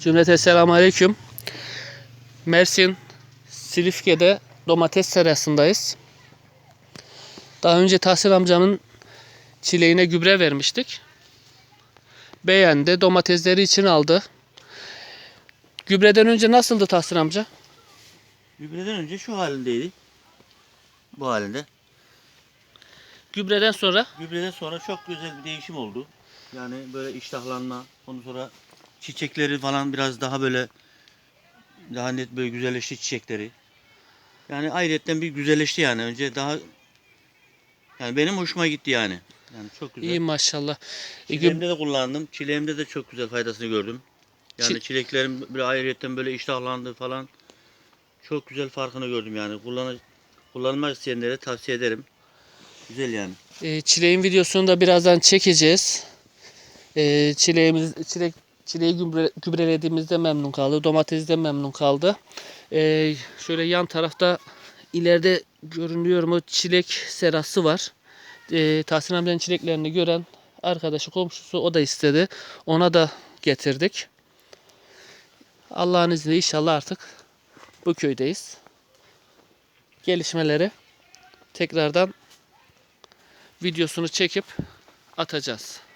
Cümlete selamun aleyküm. Mersin Silifke'de domates serasındayız. Daha önce Tahsin amcamın çileğine gübre vermiştik. Beğendi. Domatesleri için aldı. Gübreden önce nasıldı Tahsin amca? Gübreden önce şu halindeydi. Bu halinde. Gübreden sonra Gübreden sonra çok güzel bir değişim oldu. Yani böyle iştahlanma, ondan sonra çiçekleri falan biraz daha böyle daha net böyle güzelleşti çiçekleri. Yani ayrıyetten bir güzelleşti yani. Önce daha yani benim hoşuma gitti yani. Yani çok güzel. iyi maşallah. E, Çileğimde de kullandım. Çileğimde de çok güzel faydasını gördüm. Yani Çi- çileklerim bir ayrıyetten böyle iştahlandı falan. Çok güzel farkını gördüm yani. Kullan kullanmak isteyenlere tavsiye ederim. Güzel yani. E, çileğin videosunu da birazdan çekeceğiz. E, çileğimiz, çilek, çileği gübre, gübrelediğimizde memnun kaldı. Domatesi de memnun kaldı. E, şöyle yan tarafta ileride görünüyor mu çilek serası var. E, Tahsin amcanın çileklerini gören arkadaşı komşusu o da istedi. Ona da getirdik. Allah'ın izniyle inşallah artık bu köydeyiz. Gelişmeleri tekrardan videosunu çekip atacağız.